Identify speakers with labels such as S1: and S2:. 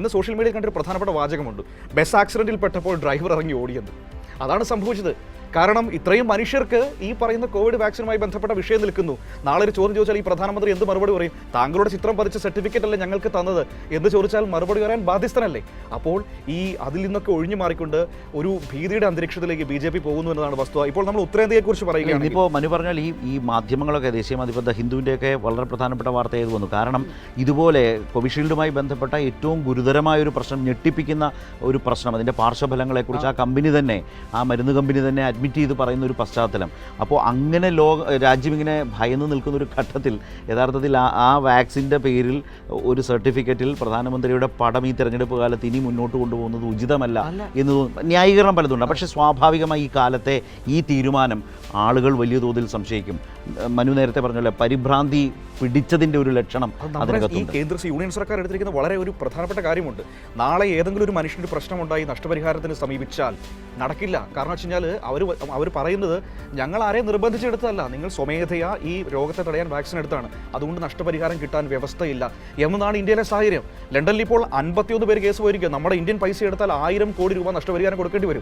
S1: ഇന്ന് സോഷ്യൽ മീഡിയയിൽ കണ്ടൊരു പ്രധാനപ്പെട്ട വാചകമുണ്ട്. ബസ് ആക്സിഡന്റിൽ പെട്ടപ്പോൾ ഡ്രൈവർ ഇറങ്ങി ഓടിയെന്ന്. അതാണ് സംഭവിച്ചത്. കാരണം ഇത്രയും മനുഷ്യർക്ക് ഈ പറയുന്ന കോവിഡ് വാക്സിനുമായി ബന്ധപ്പെട്ട വിഷയം നിൽക്കുന്നു. നാളെ ഒരു ചോദ്യം ചോദിച്ചാൽ ഈ പ്രധാനമന്ത്രി എന്ത് മറുപടി പറയും? താങ്കളുടെ ചിത്രം പതിച്ച സർട്ടിഫിക്കറ്റ് അല്ലേ ഞങ്ങൾക്ക് തന്നത്? എന്ന് ചോദിച്ചാൽ മറുപടി പറയാൻ ബാധ്യസ്ഥനല്ലേ? അപ്പോൾ ഈ അതിൽ നിന്നൊക്കെ ഒഴിഞ്ഞു മാറിക്കൊണ്ട് ഒരു ഭീതിയുടെ അന്തരീക്ഷത്തിലേക്ക് ബി ജെ പി പോകുന്നു എന്നതാണ് വസ്തുത. ഇപ്പോൾ നമ്മൾ ഉത്തരേന്ത്യയെക്കുറിച്ച് പറയുകയാണ്
S2: ഇപ്പോൾ മനു പറഞ്ഞാൽ ഈ ഈ മാധ്യമങ്ങളൊക്കെ ദേശീയ മാധ്യമത്തെ ഹിന്ദുവിന്റെയൊക്കെ വളരെ പ്രധാനപ്പെട്ട വാർത്ത ചെയ്തു വന്നു. കാരണം ഇതുപോലെ കോവിഷീൽഡുമായി ബന്ധപ്പെട്ട ഏറ്റവും ഗുരുതരമായ ഒരു പ്രശ്നം ഞെട്ടിപ്പിക്കുന്ന ഒരു പ്രശ്നം അതിന്റെ പാർശ്വഫലങ്ങളെക്കുറിച്ച് ആ. കമ്പനി തന്നെ ആ മരുന്ന് കമ്പനി തന്നെ അഡ്മിറ്റ് ചെയ്ത് പറയുന്ന ഒരു പശ്ചാത്തലം. അപ്പോൾ അങ്ങനെ ലോക രാജ്യം ഇങ്ങനെ ഭയന്ന് നിൽക്കുന്ന ഒരു ഘട്ടത്തിൽ യഥാർത്ഥത്തിൽ ആ ആ വാക്സിന്റെ പേരിൽ ഒരു സർട്ടിഫിക്കറ്റിൽ പ്രധാനമന്ത്രിയുടെ പടം ഈ തെരഞ്ഞെടുപ്പ് കാലത്ത് ഇനി മുന്നോട്ട് കൊണ്ടുപോകുന്നത് ഉചിതമല്ല എന്ന് ന്യായീകരണം പലതുണ്ട്. പക്ഷേ സ്വാഭാവികമായി ഈ കാലത്തെ ഈ തീരുമാനം ആളുകൾ വലിയ തോതിൽ സംശയിക്കും. മനു നേരത്തെ പറഞ്ഞല്ലോ പരിഭ്രാന്തി പിടിച്ചതിന്റെ ഒരു ലക്ഷണം
S1: ഈ കേന്ദ്ര യൂണിയൻ സർക്കാർ എടുത്തിരിക്കുന്ന വളരെ ഒരു പ്രധാനപ്പെട്ട കാര്യമുണ്ട്. നാളെ ഏതെങ്കിലും ഒരു മനുഷ്യന് ഒരു പ്രശ്നമുണ്ടായി നഷ്ടപരിഹാരത്തിന് സമീപിച്ചാൽ നടക്കില്ല. കാരണം വെച്ച് കഴിഞ്ഞാൽ അവർ അവർ പറയുന്നത് ഞങ്ങൾ ആരെ നിർബന്ധിച്ചെടുത്തതല്ല. നിങ്ങൾ സ്വമേധയാ ഈ രോഗത്തെ തടയാൻ വാക്സിൻ എടുത്താണ്. അതുകൊണ്ട് നഷ്ടപരിഹാരം കിട്ടാൻ വ്യവസ്ഥയില്ല. എന്നതാണ് ഇന്ത്യയിലെ സാഹചര്യം. ലണ്ടനിൽ ഇപ്പോൾ അൻപത്തിയൊന്ന് പേര് കേസ് പോയിരിക്കുക നമ്മുടെ ഇന്ത്യൻ പൈസ എടുത്താൽ ആയിരം കോടി രൂപ നഷ്ടപരിഹാരം കൊടുക്കേണ്ടി വരും.